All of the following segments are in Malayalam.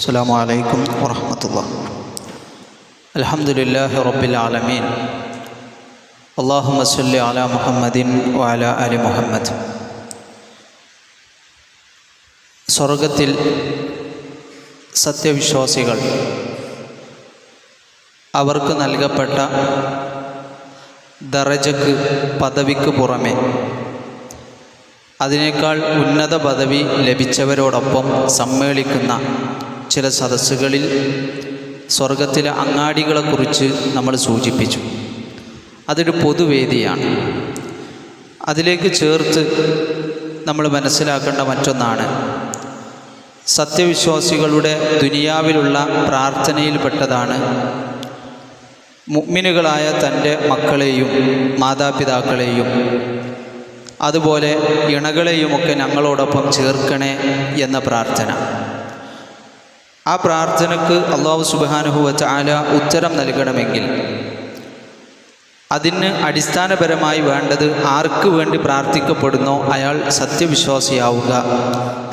السلام عليكم ورحمة الله الحمد لله رب العالمين اللهم صل على محمد وعلى آل محمد സ്വർഗത്തിൽ സത്യവിശ്വാസികൾ അവർക്ക് നൽകപ്പെട്ട ദറജക്ക് പദവിക്ക് പുറമെ അതിനേക്കാൾ ഉന്നത പദവി ലഭിച്ചവരോടൊപ്പം സമ്മേളിക്കുന്ന ചില സദസ്സുകളിൽ സ്വർഗത്തിലെ അങ്ങാടികളെക്കുറിച്ച് നമ്മൾ സൂചിപ്പിച്ചു. അതൊരു പൊതുവേദിയാണ്. അതിലേക്ക് ചേർത്ത് നമ്മൾ മനസ്സിലാക്കേണ്ട മറ്റൊന്നാണ്. സത്യവിശ്വാസികളുടെ ദുനിയാവിലുള്ള പ്രാർത്ഥനയിൽപ്പെട്ടതാണ് മുഗ്മിനുകളായ തന്റെ മക്കളെയും മാതാപിതാക്കളെയും അതുപോലെ ഇണകളെയുമൊക്കെ ഞങ്ങളോടൊപ്പം ചേർക്കണേ എന്ന പ്രാർത്ഥന. ആ പ്രാർത്ഥനക്ക് അള്ളാഹു സുബാനുഹുവച്ച ആല ഉത്തരം നൽകണമെങ്കിൽ അതിന് അടിസ്ഥാനപരമായി വേണ്ടത് ആർക്ക് വേണ്ടി പ്രാർത്ഥിക്കപ്പെടുന്നോ അയാൾ സത്യവിശ്വാസിയാവുക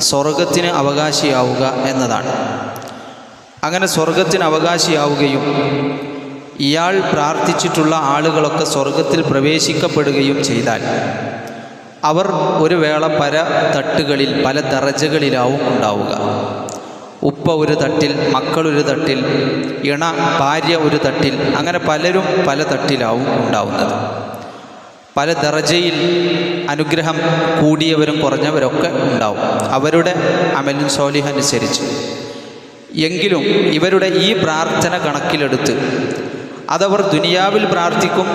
സ്വർഗത്തിന് അവകാശിയാവുക എന്നതാണ്. അങ്ങനെ സ്വർഗത്തിന് അവകാശിയാവുകയും ഇയാൾ പ്രാർത്ഥിച്ചിട്ടുള്ള ആളുകളൊക്കെ സ്വർഗത്തിൽ പ്രവേശിക്കപ്പെടുകയും ചെയ്താൽ അവർ ഒരു വേള പല തട്ടുകളിൽ പല ദറജകളിലാവും ഉണ്ടാവുക. ഉപ്പ ഒരു തട്ടിൽ മക്കളൊരു തട്ടിൽ ഇണ ഭാര്യ ഒരു തട്ടിൽ അങ്ങനെ പലരും പല തട്ടിലാവും ഉണ്ടാവുന്നത്. പല ദറജയിൽ അനുഗ്രഹം കൂടിയവരും കുറഞ്ഞവരൊക്കെ ഉണ്ടാവും. അവരുടെ അമലിൻ സോലിഹ് അനുസരിച്ച്. എങ്കിലും ഇവരുടെ ഈ പ്രാർത്ഥന കണക്കിലെടുത്ത് അതവർ ദുനിയാവിൽ പ്രാർത്ഥിക്കും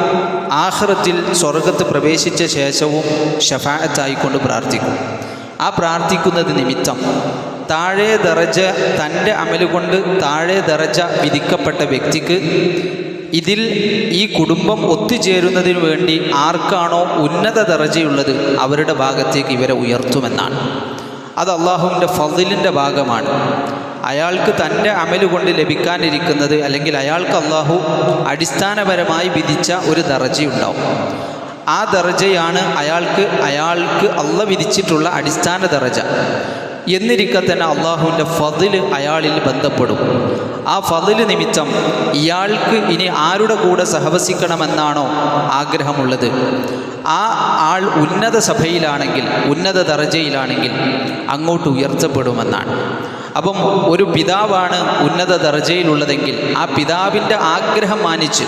ആഹ്റത്തിൽ സ്വർഗത്ത് പ്രവേശിച്ച ശേഷവും ഷഫായത്തായിക്കൊണ്ട് പ്രാർത്ഥിക്കും. ആ പ്രാർത്ഥിക്കുന്നത് നിമിത്തം താഴെ ദറജ തന്റെ അമലുകൊണ്ട് താഴെ ദറജ വിധിക്കപ്പെട്ട വ്യക്തിക്ക് ഇതിൽ ഈ കുടുംബം ഒത്തുചേരുന്നതിന് വേണ്ടി ആർക്കാണോ ഉന്നത ദറജയുള്ളത് അവരുടെ ഭാഗത്തേക്ക് ഇവരെ ഉയർത്തുമെന്നാണ്. അത് അള്ളാഹുവിന്റെ ഫതിലിന്റെ ഭാഗമാണ്. അയാൾക്ക് തന്റെ അമലുകൊണ്ട് ലഭിക്കാനിരിക്കുന്നത് അല്ലെങ്കിൽ അയാൾക്ക് അള്ളാഹു അടിസ്ഥാനപരമായി വിധിച്ച ഒരു ദറജയുണ്ടാവും. ആ ദറജയാണ് അയാൾക്ക് അയാൾക്ക് അള്ള വിധിച്ചിട്ടുള്ള അടിസ്ഥാന ദറജ. എന്നിരിക്കെ തന്നെ അള്ളാഹുവിന്റെ ഫതിൽ അയാളിൽ ബന്ധപ്പെടും. ആ ഫതിൽ നിമിത്തം ഇയാൾക്ക് ഇനി ആരുടെ കൂടെ സഹവസിക്കണമെന്നാണോ ആഗ്രഹമുള്ളത്. ആ ആൾ ഉന്നത സഭയിലാണെങ്കിൽ ഉന്നത ദർജയിലാണെങ്കിൽ അങ്ങോട്ട് ഉയർത്തപ്പെടുമെന്നാണ്. അപ്പം ഒരു പിതാവാണ് ഉന്നത ദർജയിലുള്ളതെങ്കിൽ ആ പിതാവിന്റെ ആഗ്രഹം മാനിച്ച്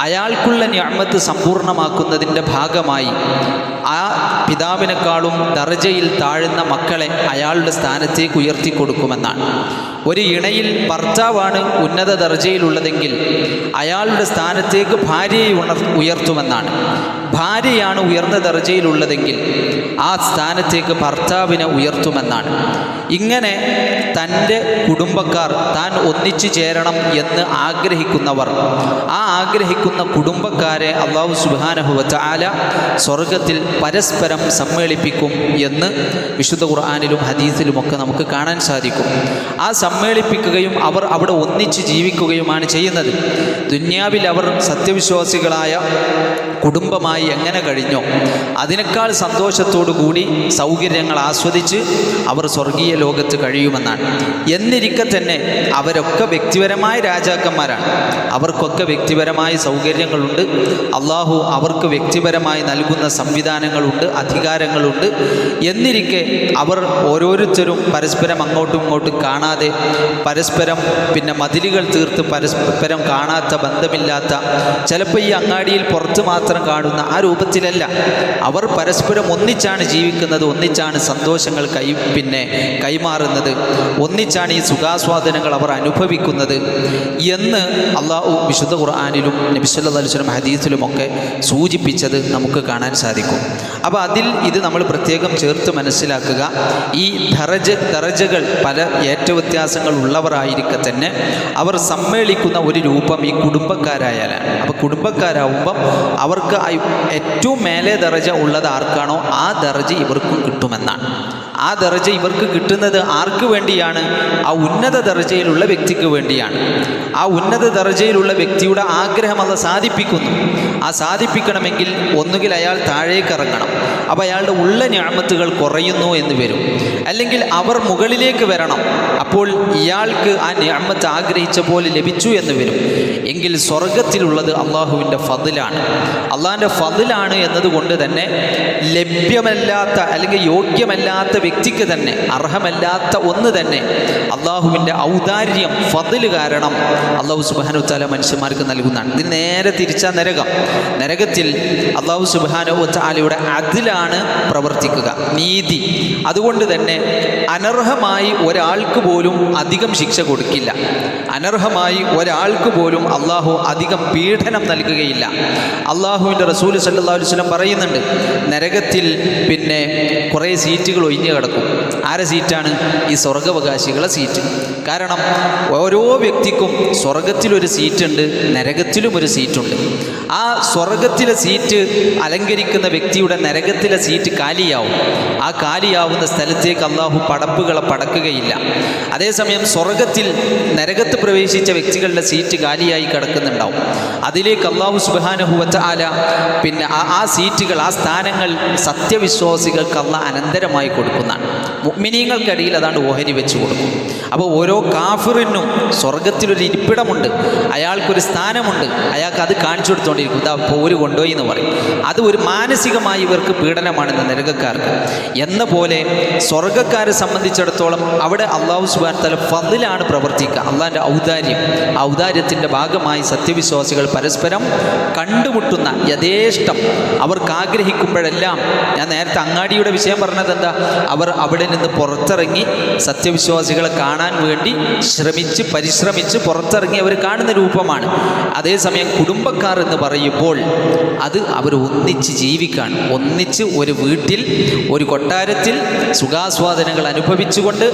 അയാൾക്കുള്ള ഞാമത്ത് സമ്പൂർണമാക്കുന്നതിന്റെ ഭാഗമായി ആ പിതാവിനേക്കാളും ദർജയിൽ താഴ്ന്ന മക്കളെ അയാളുടെ സ്ഥാനത്തേക്ക് ഉയർത്തി കൊടുക്കുമെന്നാണ്. ഒരു ഇണയിൽ ഭർത്താവാണ് ഉന്നത ദർജയിലുള്ളതെങ്കിൽ അയാളുടെ സ്ഥാനത്തേക്ക് ഭാര്യയെ ഉണർ ഉയർത്തുമെന്നാണ്. ഭാര്യയാണ് ഉയർന്ന ദർജയിലുള്ളതെങ്കിൽ ആ സ്ഥാനത്തേക്ക് ഭർത്താവിനെ ഉയർത്തുമെന്നാണ്. ഇങ്ങനെ തന്റെ കുടുംബക്കാർ താൻ ഒന്നിച്ചു ചേരണം എന്ന് ആഗ്രഹിക്കുന്നവർ ആ ആഗ്രഹിക്കുന്ന കുടുംബക്കാരെ അള്ളാഹു സുബാനഹുവച്ച ആല സ്വർഗത്തിൽ പരസ്പരം സമ്മേളിപ്പിക്കും എന്ന് വിശുദ്ധ ഖുർആാനിലും ഹദീസിലുമൊക്കെ നമുക്ക് കാണാൻ സാധിക്കും. ആ സമ്മേളിപ്പിക്കുകയും അവർ അവിടെ ഒന്നിച്ച് ജീവിക്കുകയുമാണ് ചെയ്യുന്നത്. ദുന്യാവിൽ അവർ സത്യവിശ്വാസികളായ കുടുംബമായി എങ്ങനെ കഴിഞ്ഞോ അതിനേക്കാൾ സന്തോഷത്തോടു കൂടി സൗകര്യങ്ങൾ ആസ്വദിച്ച് അവർ സ്വർഗീയ ലോകത്ത് കഴിയുമെന്നാണ്. എന്നിരിക്കെ തന്നെ അവരൊക്കെ വ്യക്തിപരമായ രാജാക്കന്മാരാണ്. അവർക്കൊക്കെ വ്യക്തിപരമായ സൗകര്യങ്ങളുണ്ട്. അള്ളാഹു അവർക്ക് വ്യക്തിപരമായി നൽകുന്ന സംവിധാനങ്ങളുണ്ട് അധികാരങ്ങളുണ്ട്. എന്നിരിക്കെ അവർ ഓരോരുത്തരും പരസ്പരം അങ്ങോട്ടും ഇങ്ങോട്ടും കാണാതെ പരസ്പരം പിന്നെ മതിലുകൾ തീർത്ത് പരസ്പരം കാണാത്ത ബന്ധമില്ലാത്ത ചിലപ്പോൾ ഈ അങ്ങാടിയിൽ പുറത്ത് മാത്രം കാണുന്ന ആ രൂപത്തിലല്ല. അവർ പരസ്പരം ഒന്നിച്ചാണ് ജീവിക്കുന്നത് ഒന്നിച്ചാണ് സന്തോഷങ്ങൾ കൈ പിന്നെ കൈമാറുന്നത്. ഒന്നിച്ചാണ് ഈ സുഖാസ്വാദനങ്ങൾ അവർ അനുഭവിക്കുന്നത് എന്ന് അള്ളാഹു വിശുദ്ധ ഖുർആാനിലും നബിസ്വല്ലാ അലുസ്ലം ഹദീസിലുമൊക്കെ സൂചിപ്പിച്ചത് നമുക്ക് കാണാൻ സാധിക്കും. അപ്പോൾ അതിൽ ഇത് നമ്മൾ പ്രത്യേകം ചേർത്ത് മനസ്സിലാക്കുക. ഈ ധറജ് ധറജകൾ പല ഏറ്റവ്യത്യാസങ്ങൾ ഉള്ളവരായിരിക്കെ തന്നെ അവർ സമ്മേളിക്കുന്ന ഒരു രൂപം ഈ കുടുംബക്കാരായാലാണ്. അപ്പോൾ കുടുംബക്കാരാവുമ്പം അവർക്ക് ഏറ്റവും മേലെ ദറജ ഉള്ളത് ആർക്കാണോ? ആ ദറജ ഇവർക്കും കിട്ടുമെന്നാണ്. ആ ദർജ ഇവർക്ക് കിട്ടുന്നത് ആർക്ക് വേണ്ടിയാണ്? ആ ഉന്നത ദർജയിലുള്ള വ്യക്തിക്ക് വേണ്ടിയാണ്. ആ ഉന്നത ദർജയിലുള്ള വ്യക്തിയുടെ ആഗ്രഹം അത് സാധിപ്പിക്കുന്നു. ആ സാധിപ്പിക്കണമെങ്കിൽ ഒന്നുകിൽ അയാൾ താഴേക്ക് ഇറങ്ങണം. അപ്പോൾ അയാളുടെ ഉള്ള ഞാമത്തുകൾ കുറയുന്നു എന്ന് വരും. അല്ലെങ്കിൽ അവർ മുകളിലേക്ക് വരണം. അപ്പോൾ ഇയാൾക്ക് ആ ഞാമത്ത് ആഗ്രഹിച്ച പോലെ ലഭിച്ചു എന്ന് വരും. എങ്കിൽ സ്വർഗത്തിലുള്ളത് അള്ളാഹുവിന്റെ ഫതിലാണ്. അള്ളാഹിന്റെ ഫതിലാണ് എന്നതുകൊണ്ട് തന്നെ ലഭ്യമല്ലാത്ത അല്ലെങ്കിൽ യോഗ്യമല്ലാത്ത വ്യക്തിക്ക് തന്നെ അർഹമല്ലാത്ത ഒന്ന് തന്നെ അള്ളാഹുവിന്റെ ഔദാര്യം ഫതിൽ കാരണം അള്ളാഹു സുബാനു താല മനുഷ്യന്മാർക്ക് നൽകുന്നതാണ്. ഇത് നേരെ തിരിച്ച നരകം. നരകത്തിൽ അള്ളാഹു സുബാനു താലയുടെ അതിലാണ് പ്രവർത്തിക്കുക. നീതി. അതുകൊണ്ട് തന്നെ അനർഹമായി ഒരാൾക്ക് പോലും അധികം ശിക്ഷ കൊടുക്കില്ല. അനർഹമായി ഒരാൾക്ക് പോലും അള്ളാഹു അധികം പീഡനം നൽകുകയില്ല. അള്ളാഹുവിന്റെ റസൂൽ സല്ലാ വസ്ലം പറയുന്നുണ്ട് നരകത്തിൽ പിന്നെ കുറേ സീറ്റുകൾ ഒഴിഞ്ഞു കിടക്കും. ആരെ സീറ്റാണ്? ഈ സ്വർഗവകാശികളെ സീറ്റ്. കാരണം ഓരോ വ്യക്തിക്കും സ്വർഗത്തിലൊരു സീറ്റുണ്ട് നരകത്തിലും ഒരു സീറ്റുണ്ട്. ആ സ്വർഗത്തിലെ സീറ്റ് അലങ്കരിക്കുന്ന വ്യക്തിയുടെ നരകത്തിലെ സീറ്റ് കാലിയാവും. ആ കാലിയാവുന്ന സ്ഥലത്തേക്ക് അള്ളാഹു പടപ്പുകളെ പടക്കുകയില്ല. അതേസമയം സ്വർഗത്തിൽ നരകത്ത് പ്രവേശിച്ച വ്യക്തികളുടെ സീറ്റ് കാലിയായി കിടക്കുന്നുണ്ടാവും. അതിലേക്ക് അള്ളാഹു സുബാനുഹുവച്ച ആല പിന്നെ ആ സീറ്റുകൾ ആ സ്ഥാനങ്ങൾ സത്യവിശ്വാസികൾക്ക് അള്ള അനന്തരമായി കൊടുക്കുന്നതാണ് മുഗ്മിനീങ്ങൾക്കിടയിൽ അതാണ്ട് ഓഹരി വെച്ച് കൊടുക്കും. അപ്പോൾ ഓരോ കാഫിറിനും സ്വർഗത്തിലൊരു ഇരിപ്പിടമുണ്ട്. അയാൾക്കൊരു സ്ഥാനമുണ്ട്. അയാൾക്ക് അത് കാണിച്ചു കൊടുത്തുകൊണ്ടിരിക്കും ഇതാ പോര് കൊണ്ടുപോയി എന്ന് പറയും. അത് ഒരു മാനസികമായി ഇവർക്ക് പീഡനമാണെന്ന് നരകക്കാർക്ക്. എന്ന പോലെ സ്വർഗക്കാരെ സംബന്ധിച്ചിടത്തോളം അവിടെ അള്ളാഹു സുബാൻ തല ഫതിലാണ് പ്രവർത്തിക്കുക. അള്ളാഹിന്റെ ഔദാര്യം. ഔദാര്യത്തിന്റെ ഭാഗമായി സത്യവിശ്വാസികൾ പരസ്പരം കണ്ടുമുട്ടുന്ന യഥേഷ്ടം അവർക്ക് ആഗ്രഹിക്കുമ്പോഴെല്ലാം ഞാൻ നേരത്തെ അങ്ങാടിയുടെ വിഷയം പറഞ്ഞത് എന്താ അവർ അവിടെ നിന്ന് പുറത്തിറങ്ങി സത്യവിശ്വാസികളെ കാണാൻ വേണ്ടി ശ്രമിച്ച് പരിശ്രമിച്ച് പുറത്തിറങ്ങി അവർ കാണുന്ന രൂപമാണ്. അതേസമയം കുടുംബക്കാർ എന്ന് പറയുമ്പോൾ അത് അവർ ഒന്നിച്ച് ജീവിക്കാൻ ഒന്നിച്ച് ഒരു വീട്ടിൽ ഒരു കൊട്ടാരത്തിൽ സുഖാസ്വാദനങ്ങൾ അനുഭവിച്ചുകൊണ്ട്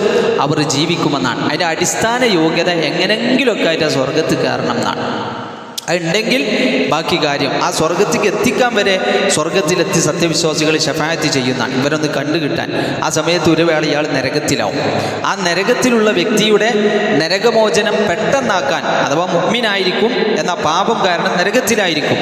അവർ ജീവിക്കുമെന്നാണ്. അതിന്റെ അടിസ്ഥാന യോഗ്യത എങ്ങനെങ്കിലുമൊക്കെ ആയിട്ട് സ്വർഗത്ത് കയറണം എന്നാണ്. അതുണ്ടെങ്കിൽ ബാക്കി കാര്യം ആ സ്വർഗത്തേക്ക് എത്തിക്കാൻ വരെ സ്വർഗത്തിലെത്തി സത്യവിശ്വാസികൾ ഷഫായത്ത് ചെയ്യുന്നതാണ് ഇവരൊന്ന് കണ്ടു കിട്ടാൻ. ആ സമയത്ത് ഒരു വേള ഇയാൾ നരകത്തിലാവും. ആ നരകത്തിലുള്ള വ്യക്തിയുടെ നരകമോചനം പെട്ടെന്നാക്കാൻ അഥവാ മുഗ്മിനായിരിക്കും എന്ന പാപം കാരണം നരകത്തിലായിരിക്കും.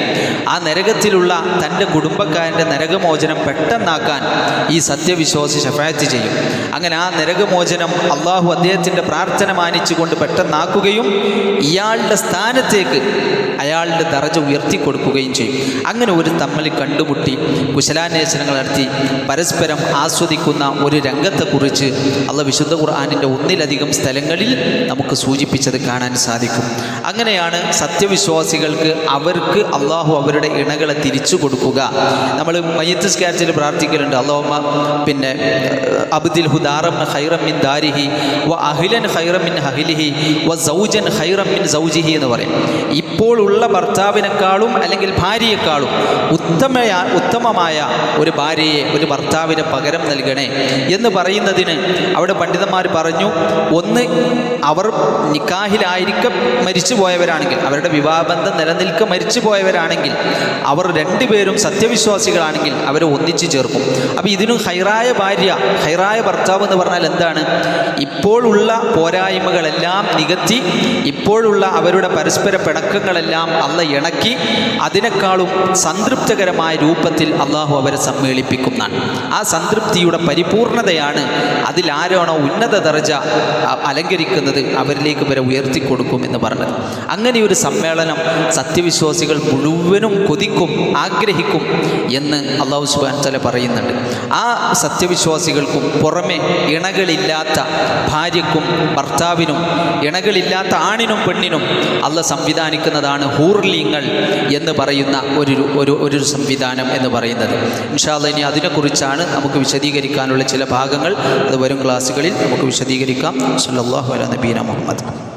ആ നരകത്തിലുള്ള തന്റെ കുടുംബക്കാരന്റെ നരകമോചനം പെട്ടെന്നാക്കാൻ ഈ സത്യവിശ്വാസി ഷഫായത്ത് ചെയ്യും. അങ്ങനെ ആ നരകമോചനം അള്ളാഹു അദ്ദേഹത്തിന്റെ പ്രാർത്ഥന മാനിച്ചുകൊണ്ട് പെട്ടെന്നാക്കുകയും ഇയാളുടെ സ്ഥാനത്തേക്ക് അയാളുടെ ദറജ ഉയർത്തി കൊടുക്കുകയും ചെയ്യും. അങ്ങനെ ഒരു തമ്മിൽ കണ്ടുമുട്ടി കുശലാന്വേഷണങ്ങൾ നടത്തി. പരസ്പരം ആസ്വദിക്കുന്ന ഒരു രംഗത്തെക്കുറിച്ച് അള്ള വിശുദ്ധ ഖുർആാനിന്റെ ഒന്നിലധികം സ്ഥലങ്ങളിൽ നമുക്ക് സൂചിപ്പിച്ചത് കാണാൻ സാധിക്കും. അങ്ങനെയാണ് സത്യവിശ്വാസികൾക്ക് അവർക്ക് അള്ളാഹു അവരുടെ ഇണകളെ തിരിച്ചു കൊടുക്കുക. നമ്മൾ മയ്യത്ത് സ്കാച്ചിൽ പ്രാർത്ഥിക്കലുണ്ട്. അള്ളാഹുമ പിന്നെ അബ്ദിൽ ഹുദാറം ഹൈറമിൻ ദാരിഹി വ അഹിലൻ ഹൈറമിൻ ഹഹിലിഹി വ സൗജൻ ഹൈറമിൻ സൗജിഹി എന്ന് പറയും. ഇപ്പോൾ ഉള്ള ഭർത്താവിനേക്കാളും അല്ലെങ്കിൽ ഭാര്യയെക്കാളും ഉത്തമ ഉത്തമമായ ഒരു ഭാര്യയെ ഒരു ഭർത്താവിന് പകരം നൽകണേ എന്ന് പറയുന്നതിന് അവിടെ പണ്ഡിതന്മാർ പറഞ്ഞു ഒന്ന് അവർ നിക്കാഹിലായിരിക്കെ മരിച്ചു പോയവരാണെങ്കിൽ അവരുടെ വിവാഹബന്ധം നിലനിൽക്കെ മരിച്ചു പോയവരാണെങ്കിൽ അവർ രണ്ടുപേരും സത്യവിശ്വാസികളാണെങ്കിൽ അവരെ ഒന്നിച്ചു ചേർക്കും. അപ്പോൾ ഇതിനും ഹൈറായ ഭാര്യ ഹൈറായ ഭർത്താവ് എന്ന് പറഞ്ഞാൽ എന്താണ്? ഇപ്പോഴുള്ള പോരായ്മകളെല്ലാം നികത്തി ഇപ്പോഴുള്ള അവരുടെ പരസ്പര പിണക്കങ്ങളെല്ലാം അല്ല ഇണക്കി അതിനേക്കാളും സംതൃപ്തകരമായ രൂപത്തിൽ അള്ളാഹു അവരെ സമ്മേളിപ്പിക്കുന്നതാണ്. ആ സംതൃപ്തിയുടെ പരിപൂർണതയാണ് അതിലാരാണോ ഉന്നത ദർജ അലങ്കരിക്കുന്നത് അവരിലേക്ക് വരെ ഉയർത്തിക്കൊടുക്കും എന്ന് പറഞ്ഞത്. അങ്ങനെ ഒരു സമ്മേളനം സത്യവിശ്വാസികൾ മുഴുവനും കൊതിക്കും ആഗ്രഹിക്കും എന്ന് അള്ളാഹു സുബാൻ തല പറയുന്നുണ്ട്. ആ സത്യവിശ്വാസികൾക്കും പുറമെ ഇണകളില്ലാത്ത ഭാര്യക്കും ഭർത്താവിനും ഇണകളില്ലാത്ത ആണിനും പെണ്ണിനും അല്ല സംവിധാനിക്കുന്നതാണ് ഹൂർലിങ്ങൾ എന്ന് പറയുന്ന ഒരു ഒരു ഒരു സംവിധാനം എന്ന് പറയുന്നത്. ഇൻഷാല്ല ഇനി അതിനെക്കുറിച്ചാണ് നമുക്ക് വിശദീകരിക്കാനുള്ള ചില ഭാഗങ്ങൾ. അത് വരും ക്ലാസ്സുകളിൽ നമുക്ക് വിശദീകരിക്കാം. സല്ലാഹു അല നബീന മുഹമ്മദ്.